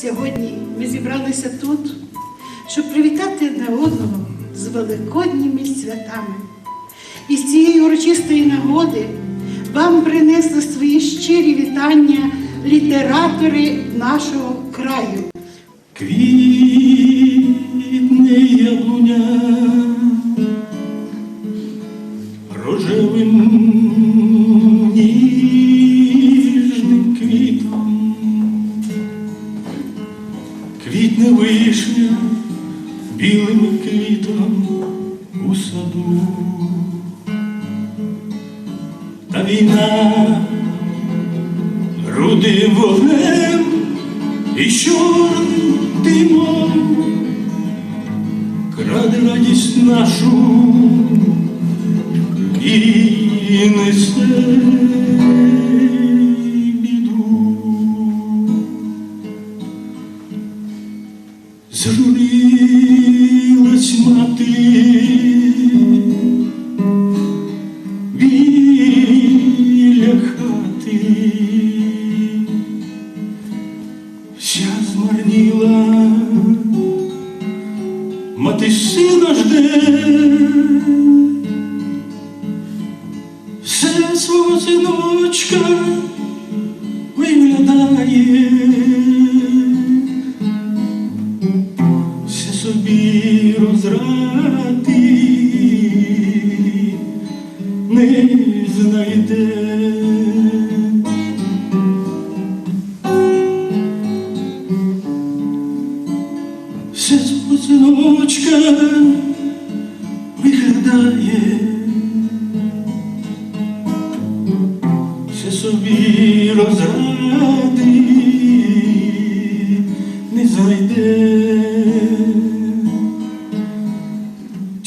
Сьогодні ми зібралися тут, щоб привітати одне одного з великодніми святами. І з цієї урочистої нагоди вам принесли свої щирі вітання літератори нашого краю. Квітне яблуня рожевим саду, та війна рудим вогнем і чорним димом краде радість нашу і несе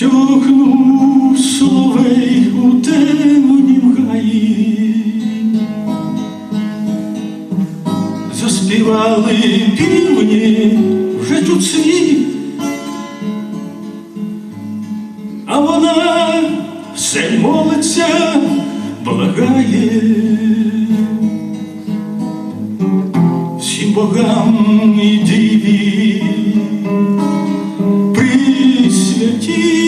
Тьохнув соловей у темнім гаї, заспівали півні вже тут світ, а вона все молиться, благає. Всім богам і діві. Присвяті.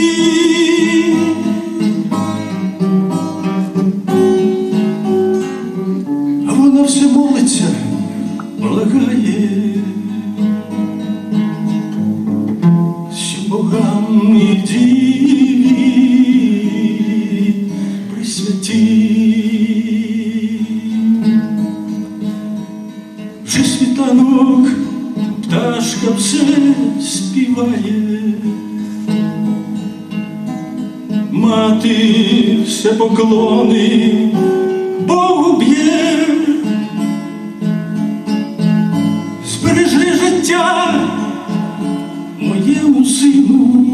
Мати все поклони Богу б'є, збережи життя моєму сину,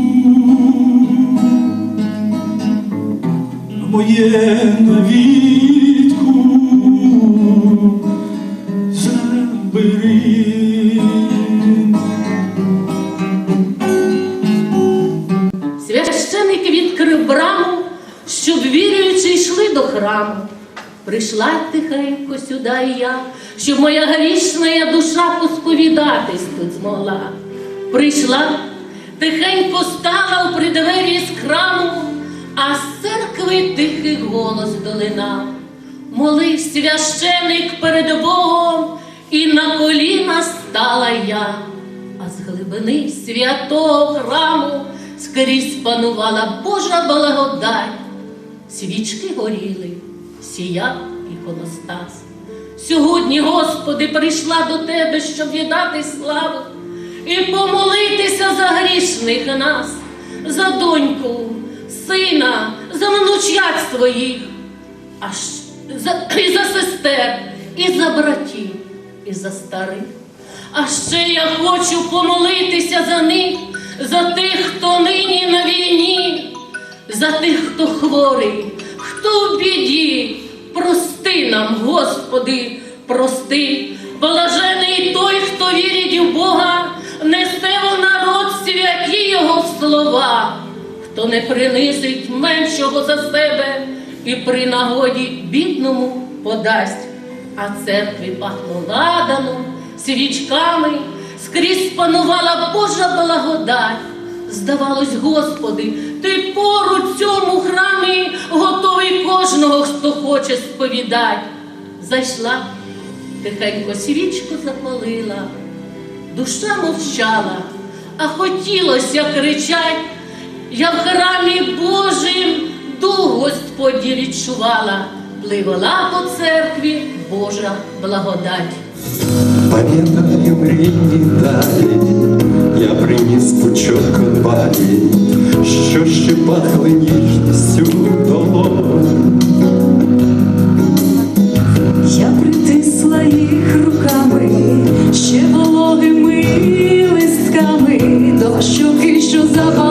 моє навітку до храму. Прийшла тихенько сюди я, щоб моя грішна душа посповідатись тут змогла. Прийшла, тихенько стала у придвері з храму, а з церкви тихий голос долинав. Молив священик перед Богом, і на коліна стала я, а з глибини святого храму скрізь панувала Божа благодать. Свічки горіли, сіяв іконостас. Сьогодні, Господи, прийшла до Тебе, щоб віддати славу і помолитися за грішних нас, за доньку, сина, за внучят своїх, а щ- за, і за сестер, і за братів, і за старих. А ще я хочу помолитися за них, за тих, хто нині на війні, за тих, хто хворий, хто в біді. Прости нам, Господи, прости, блажений той, хто вірить в Бога, несе в народ святі Його слова, хто не принизить меншого за себе і при нагоді бідному подасть, а церкві пахло ладаном, свічками, скрізь панувала Божа благодать. Здавалось, Господи, ти поруч цьому храмі готовий кожного, хто хоче сповідать. Зайшла, тихенько свічку запалила, душа мовчала, а хотілося кричать. Я в храмі Божим дух Господній відчувала, пливала по церкві Божа благодать. Пам'ятаю мрії далі, я приніс пучок конвалі, що ще пахли ніжністю долонь. Я притисла їх руками, ще вологими листками до щоки, що запалала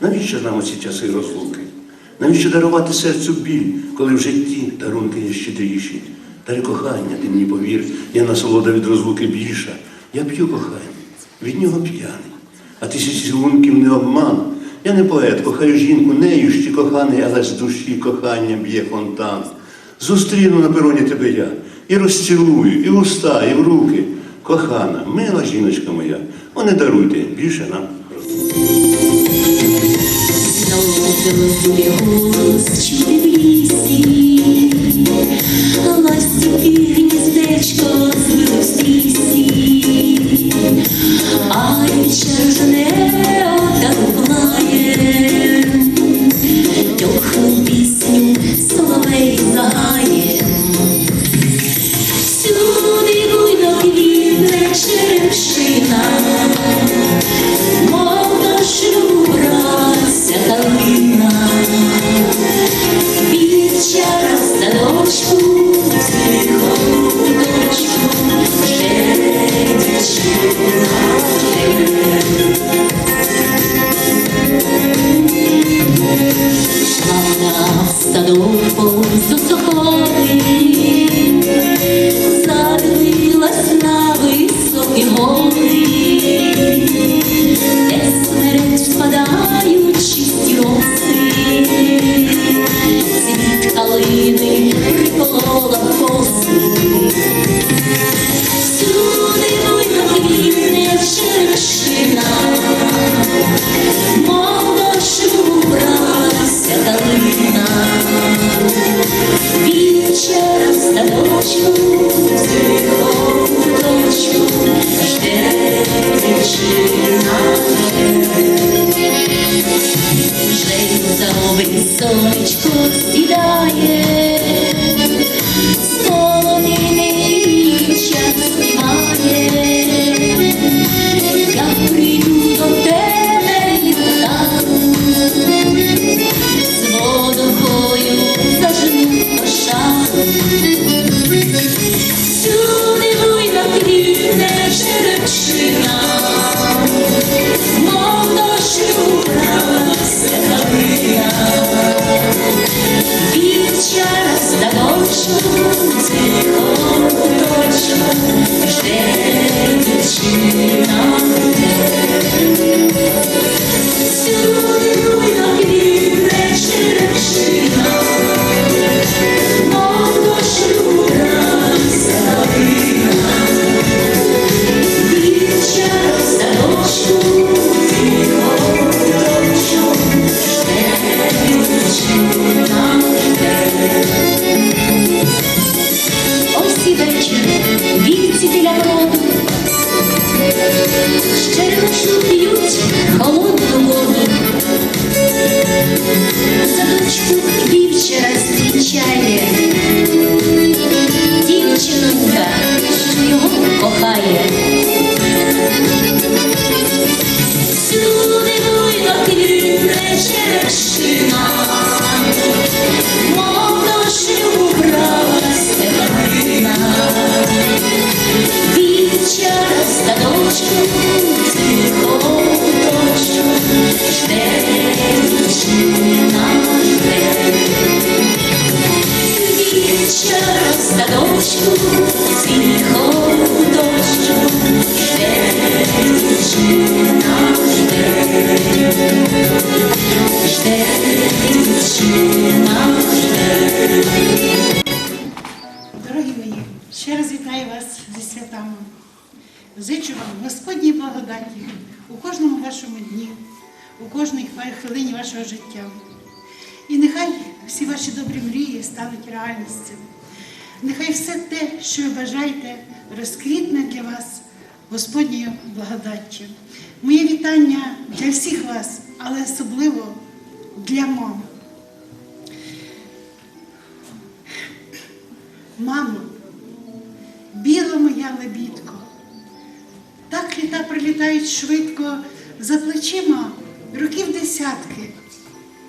навіщо нам оці часи розлуки? Навіщо дарувати серцю біль, коли в житті дарунки є щедріші? Дари кохання, ти мені повір, я насолода від розлуки більша. Я п'ю кохання, від нього п'яний. А тисячі цілунків не обман. Я не поет, кохаю жінку, нею ще коханий, але з душі кохання б'є фонтан. Зустріну на пероні тебе я, і розцілую, і в уста, і в руки. Кохана, мила жіночка моя, о, не даруйте більше нам. Знову pelos teu rosto. Дорогі мої, ще раз вітаю вас зі святами. Зичу вам Господній благодаті у кожній хвилині вашого життя. І нехай всі ваші добрі мрії стануть реальністю. Нехай все те, що ви бажаєте, розквітне для вас Господньою благодаттю. Моє вітання для всіх вас, але особливо для мам. Мамо, біла моя лебідко, так літа прилітають швидко за плечима років десятки.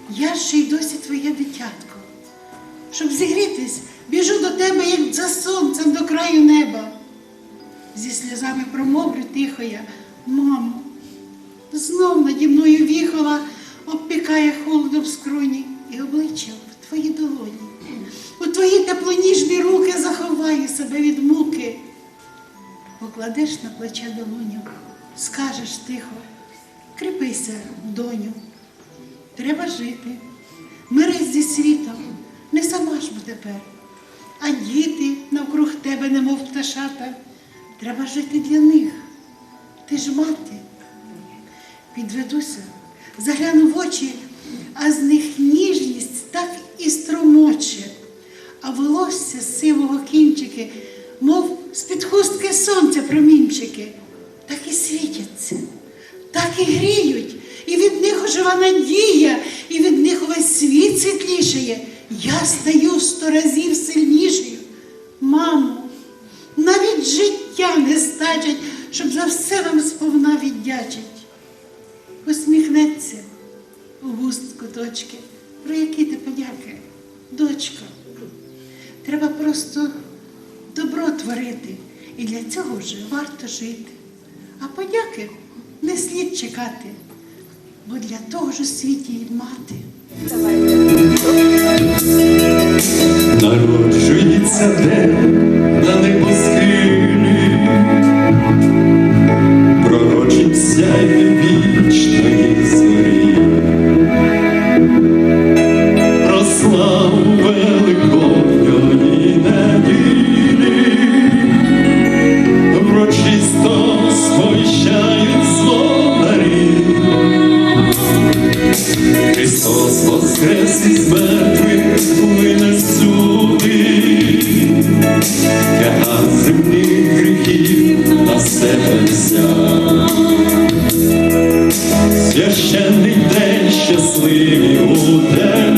Я ще й досі твоє дитятко. Щоб зігрітись, біжу до тебе, як за сонцем до краю неба. Зі сльозами промовлю тихо я, мамо, знов наді мною віхола, обпікає холодом скроні і обличчя в твої долоні. У твої теплоніжні руки заховаю себе від муки. Покладеш на плече долоню, скажеш тихо, кріпися, доню. Треба жити, мирись зі світом, не сама ж бо тепер. А діти навкруг тебе, немов пташата, треба жити для них. Ти ж мати. Підведуся, загляну в очі, а з них ніжність так і струмоче, а волосся з сивого кінчики, мов з-під хустки сонця промінчики, так і світяться, так і гріють, і від них ожива надія, і від них увесь світ світлішає. Я стаю сто разів сильнішою. Мамо, навіть життя не стачить, щоб за все вам сповна віддячить. Посміхнеться у вуст куточки. Про які ти подяки, дочка. Треба просто добро творити. І для цього вже варто жити. А подяки не слід чекати, бо для того ж у світі й мати. Народжується день Yeah.